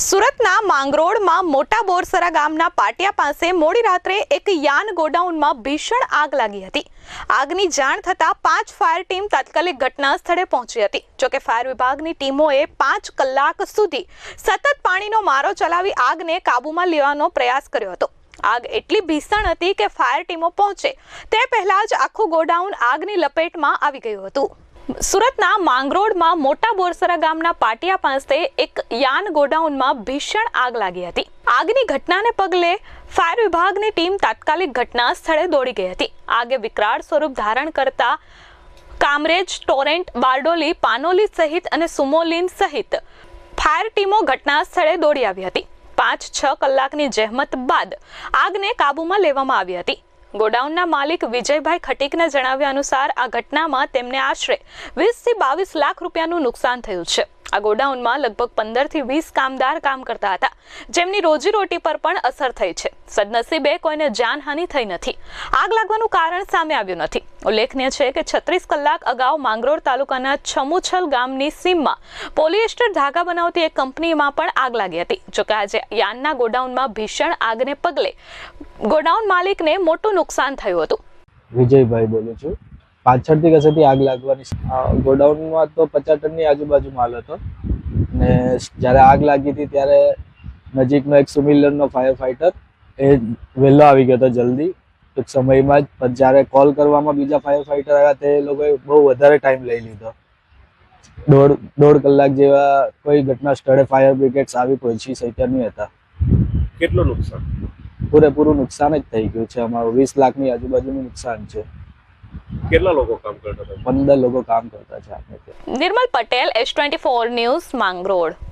સુરતના માંગરોળમાં મોટા બોરસરા ગામના પાટિયા પાસે મોડી રાત્રે એક યાન ગોડાઉનમાં ભીષણ આગ લાગી હતી. આગની જાણ થતાં પાંચ ફાયર ટીમ તાત્કાલિક ઘટના સ્થળે પહોંચી હતી. જોકે ફાયર વિભાગની ટીમોએ પાંચ કલાક સુધી સતત પાણીનો મારો ચલાવી આગને કાબૂમાં લેવાનો પ્રયાસ કર્યો હતો. આગ એટલી ભીષણ હતી કે ફાયર ટીમો પહોંચે તે પહેલાં જ આખું ગોડાઉન આગની લપેટમાં આવી ગયું હતું. સુરતના માંગરોળમાં મોટા બોરસરા ગામના પાટિયા પાસે એક યાન ગોડાઉનમાં ભીષણ આગ લાગી હતી. આગની ઘટનાને પગલે ફાયર વિભાગની ટીમ તાત્કાલિક ઘટના સ્થળે દોડી ગઈ હતી. આગે વિકરાળ સ્વરૂપ ધારણ કરતા કામરેજ, ટોરેન્ટ, બારડોલી, પાનોલી સહિત અને સુમોલિન સહિત ફાયર ટીમો ઘટના સ્થળે દોડી આવી હતી. પાંચ છ કલાકની જહેમત બાદ આગને કાબૂમાં લેવામાં આવી હતી. ગોડાઉનના માલિક વિજયભાઈ ખટીકના જણાવ્યા અનુસાર આ ઘટનામાં તેમને આશરે વીસથી બાવીસ લાખ રૂપિયાનું નુકસાન થયું છે. આ ગોડાઉનમાં લગભગ પંદરથી વીસ કામદાર કામ કરતા હતા. જેમની રોજીરોટી પર પણ અસર થઈ છે. સદનસીબે કોઈને જાનહાનિ થઈ નથી. આગ લાગવાનું કારણ સામે આવ્યું નથી. ઉલ્લેખનીય છે કે છત્રીસ કલાક અગાઉ માંગરોળ તાલુકાના છમુછલ ગામની સીમમાં પોલિએસ્ટર ધાગા બનાવતી એક કંપનીમાં પણ આગ લાગી હતી. જોકે આજે યાનના ગોડાઉનમાં ભીષણ આગને પગલે ગોડાઉન માલિકને મોટું નુકસાન થયું હતું. વિજયભાઈ બોલું છું. પાછળથી કસેથી આગ લાગવાની ગોડાઉનમાં તો પચાસ ટનની આજુબાજુ માલ હતો. ને જ્યારે આગ લાગી હતી ત્યારે નજીકનો એક સુમિલનનો ફાયર ફાઈટર એ વહેલો આવી ગયો હતો જલ્દી. ટૂંક સમયમાં જ જ્યારે કોલ કરવામાં બીજા ફાયર ફાઈટર આવ્યા તે લોકોએ બહુ વધારે ટાઈમ લઈ લીધો. દોઢ દોઢ કલાક જેવા કોઈ ઘટના સ્થળે ફાયર બ્રિગેડ્સ આવી પહોંચી નહીં હતા. કેટલું નુકસાન? પૂરેપૂરું નુકસાન જ થઈ ગયું છે. અમારું વીસ લાખની આજુબાજુનું નુકસાન છે. કેટલા લોકો કામ કરતા હતા? પંદર લોકો કામ કરતા છે આપણે ત્યાં Nirmal Patel S twenty four news Mangrol.